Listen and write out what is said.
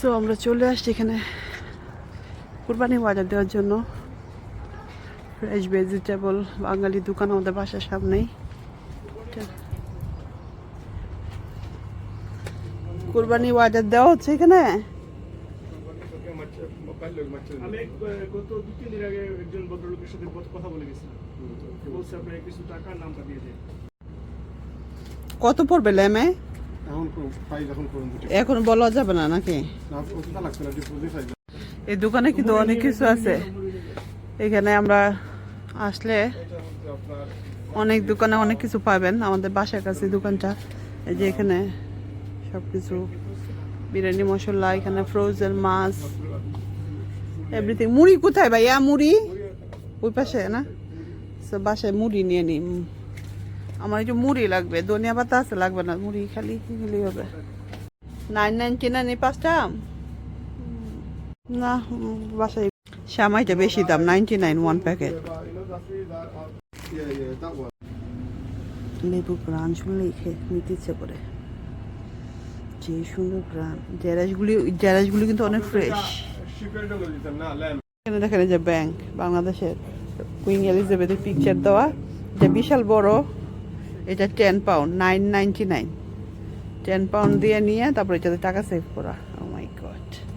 So আমরা চলে আসছি এখানে কুরবানি বাজার দেওয়ার জন্য। ফ্রেশ ভেজিটেবল বাঙালি দোকান আমাদের বাসার সামনেই। কুরবানি বাজার দেওয়া হচ্ছে এখানে। আমি গত দু তিন দিন আগে একজন ভদ্রলোকের সাথে কথা- বলে গেছিলাম। বলছে আপনার কিছু টাকার নামটা দিয়ে দেয় কত পড়বে ল্যামে এখন বলা যাবে না নাকি? এই দোকানে কিন্তু অনেক কিছু আছে। এখানে আমরা আসলে অনেক দোকানে অনেক কিছু পাবেন। আমাদের বাসার কাছে দোকানটা। এই যে এখানে সব কিছু বিরিয়ানি মশলা এখানে ফ্রোজেন মাছ এভরিথিং মুড়ি কোথায় ভাইয়া? মুড়ি? ওই পাশে না? বাসায় মুড়ি নিয়ে নিই। আমার একটু মুড়ি লাগবে ধনিয়া পাতা আছে লাগবে না মুড়ি খালি নিলেই হবে। নাইন নাইন এই পাঁচটা উম, না বাসায় সামাইটা বেশি দাম নাইনটি নাইন ওয়ান প্যাকেট। লেবু গ্রান শুনলেই খেয়ে নিতে ইচ্ছে করে। যে সুন্দর গ্রান জেরাসগুলি জেরাসগুলি কিন্তু অনেক ফ্রেশ না এখানে দেখেন যে ব্যাংক বাংলাদেশের কুইন এলিজাবেথের পিকচার দেওয়া। যে বিশাল বড়। এটা ten pound nine ninety nine ten pound দিয়ে নিয়ে তারপরে এটাতে টাকা সেভ করা। oh